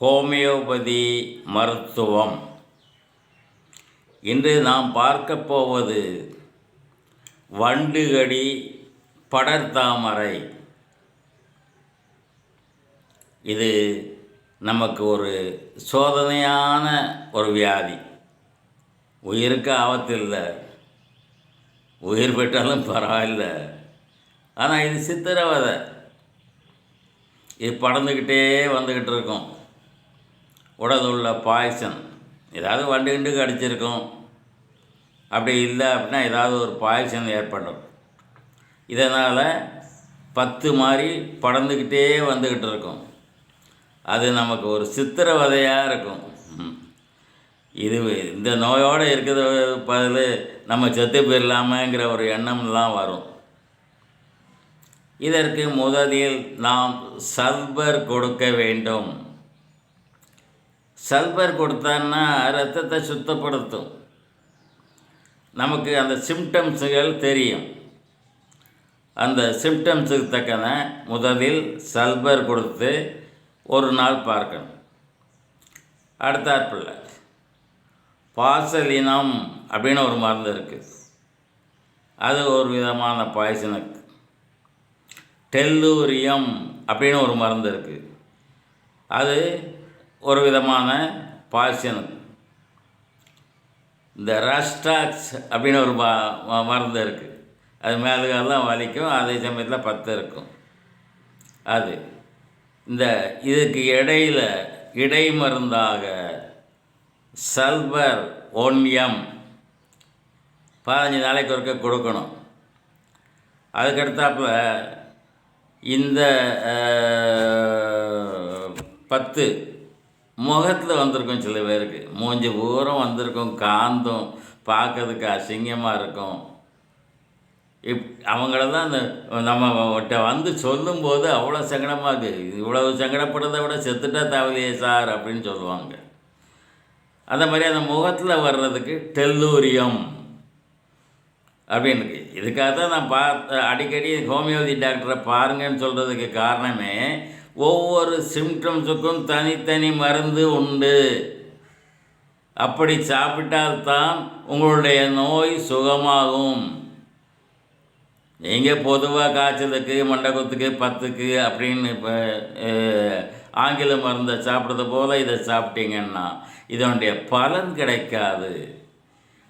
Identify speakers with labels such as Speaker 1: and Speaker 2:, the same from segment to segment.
Speaker 1: Homeopathy மருத்துவம். இன்று நாம் பார்க்க போவது வண்டுகடி படர்தாமரை. இது நமக்கு ஒரு சோதனையான ஒரு வியாதி. உயிருக்கு ஆபத்து இல்லை உயிர் பெற்றாலும் பரவாயில்ல. ஆனால் இது சித்திரவதை. இது படர்ந்துக்கிட்டே வந்துக்கிட்டு இருக்கும். உடல் உள்ள பாய்சன். ஏதாவது வண்டு கிண்டு கடிச்சிருக்கும். அப்படி இல்லை அப்படின்னா ஏதாவது ஒரு பாய்சன் ஏற்படும். இதனால் பத்து மாதிரி படந்துக்கிட்டே வந்துக்கிட்டு இருக்கும். அது நமக்கு ஒரு சித்திரவதையாக இருக்கும். இது இந்த நோயோடு இருக்கிற பதில் நம்ம செத்து போயிடலாமேங்கிற ஒரு எண்ணம்லாம் வரும். இதற்கு முதலில் நாம் சல்பர் கொடுக்க வேண்டும். சல்பர் கொடுத்தான்னா ரத்தத்தை சுத்தப்படுத்தும். நமக்கு அந்த சிம்டம்ஸுகள் தெரியும். அந்த சிம்டம்ஸுக்கு தக்கன முதலில் சல்பர் கொடுத்து ஒரு நாள் பார்க்கணும். அடுத்தாற்புள்ள பாசலினம் அப்படின்னு ஒரு மருந்து இருக்குது அது ஒரு விதமான பாய்சனுக்கு டெல்லூரியம் அப்படின்னு ஒரு மருந்து இருக்குது அது ஒரு விதமான பாய்சனுக்கு இந்த ரஸ்டாக்ஸ் அப்படின்னு ஒரு பா மருந்து இருக்குது அது மேலுகெல்லாம் வலிக்கும் அதே சமயத்தில் பத்து இருக்கும். அது இந்த இதுக்கு இடையில் இடை மருந்தாக சல்பர் ஒன்யம் பதினஞ்சு நாளைக்கு ஒருக்க கொடுக்கணும். அதுக்கடுத்தாப்புல இந்த பத்து முகத்தில் வந்திருக்கும் சில பேருக்கு. மூஞ்சி பூரம் வந்திருக்கும் காந்தும் பார்க்கறதுக்கு அசிங்கமாக இருக்கும். இப் அவங்கள தான் அந்த நம்ம கிட்ட வந்து சொல்லும்போது அவ்வளோ சங்கடமாக இருக்குது இவ்வளவு சங்கடப்படுறதை விட செத்துட்டா தேவையில்லையே சார் அப்படின்னு சொல்லுவாங்க. அந்த மாதிரி அந்த முகத்தில் வர்றதுக்கு டெல்லூரியம் அப்படின்னு இதுக்காக தான் நான் பார்த்த அடிக்கடி ஹோமியோபதி டாக்டரை பாருங்கன்னு சொல்கிறதுக்கு காரணமே ஒவ்வொரு சிம்டம்ஸுக்கும் தனித்தனி மருந்து உண்டு. அப்படி சாப்பிட்டால்தான் உங்களுடைய நோய் சுகமாகும். நீங்கள் பொதுவாக காய்ச்சலுக்கு மண்டபத்துக்கு பத்துக்கு அப்படின்னு இப்போ ஆங்கில மருந்தை சாப்பிட்றது போல் இதை சாப்பிட்டீங்கன்னா இதனுடைய பலன் கிடைக்காது.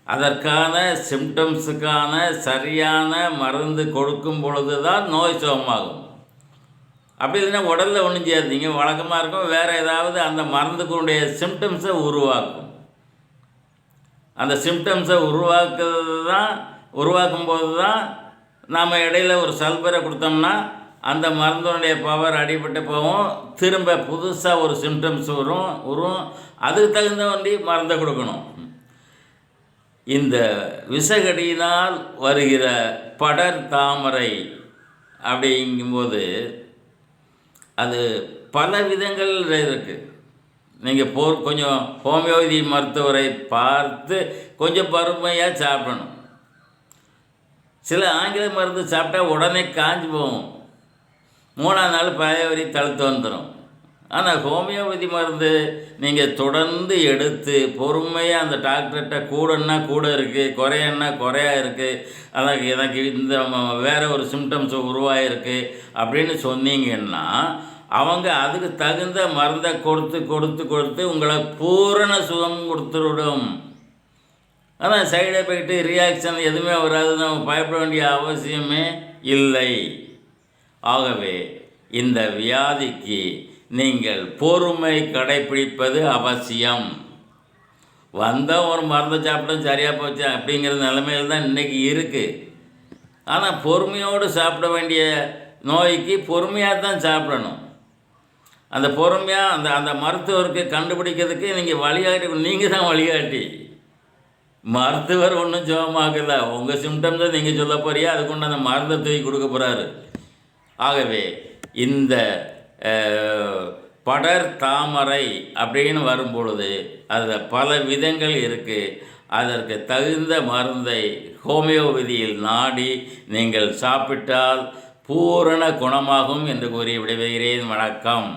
Speaker 1: அதற்கான சிம்டம்ஸுக்கான சரியான மருந்து கொடுக்கும் பொழுது தான் நோய் சுகமாகும். அப்படி இல்லைன்னா உடலில் ஒன்றும் செய்யாதீங்க. வழக்கமாக இருக்கும். வேறு ஏதாவது அந்த மருந்துக்குடைய சிம்டம்ஸை உருவாக்கும். அந்த சிம்டம்ஸை உருவாக்குறது தான் உருவாக்கும் போது தான் நாம் இடையில ஒரு சல்பரை கொடுத்தோம்னா அந்த மருந்தினுடைய பவர் அடிபட்டு போகும். திரும்ப புதுசாக ஒரு சிம்டம்ஸ் வரும் வரும். அதுக்கு தகுந்த வண்டி மருந்தை கொடுக்கணும். இந்த விசகடியினால் வருகிற படர் தாமரை அப்படிங்கும்போது அது பல விதங்களில் இருக்குது நீங்கள் போர் கொஞ்சம் ஹோமியோபதி மருத்துவரை பார்த்து கொஞ்சம் பருமையாக சாப்பிடணும். சில ஆங்கில மருந்து சாப்பிட்டா உடனே காஞ்சு போகும். மூணாம் நாள் பழைய வரி தழுத்து வந்துடும் ஆனால் ஹோமியோபதி மருந்து நீங்கள் தொடர்ந்து எடுத்து பொறுமையாக அந்த டாக்டர்கிட்ட கூடன்னா கூட இருக்குது குறையன்னா குறையா இருக்குது அதான் எனக்கு இந்த வேறு வேற ஒரு சிம்டம்ஸ் உருவாயிருக்கு அப்படின்னு சொன்னீங்கன்னா அவங்க அதுக்கு தகுந்த மருந்தை கொடுத்து கொடுத்து கொடுத்து உங்களை பூரண சுகம் கொடுத்துவிடும். ஆனால் சைடு எஃபெக்ட்டு ரியாக்ஷன் எதுவுமே வராது நம்ம பயப்பட வேண்டிய அவசியமே இல்லை. ஆகவே இந்த வியாதிக்கு நீங்கள் பொறுமை கடைப்பிடிப்பது அவசியம். வந்தால் ஒரு மருந்து சாப்பிட்டோம் சரியாக போச்சு அப்படிங்கிற நிலைமையில் தான் இன்றைக்கி இருக்குது ஆனால் பொறுமையோடு சாப்பிட வேண்டிய நோய்க்கு பொறுமையாக தான் சாப்பிடணும். அந்த பொறுமையாக அந்த அந்த மருத்துவருக்கு கண்டுபிடிக்கிறதுக்கு நீங்கள் வழிகாட்டி நீங்கள் தான் வழிகாட்டி. மருத்துவர் ஒன்றும் சுகமாகல. உங்கள் சிம்டம்ஸை நீங்கள் சொல்ல போறியா? அதுக்கு அந்த மருந்தை தூக்கி கொடுக்க போகிறாரு ஆகவே இந்த படர் தாமரை அப்படின்னு வரும் பொழுது அதில் பல விதங்கள் இருக்குது அதற்கு தகுந்த மருந்தை ஹோமியோபதியில் நாடி நீங்கள் சாப்பிட்டால் பூரண குணமாகும் என்று கூறி விடைபெறுகிறேன். வணக்கம்.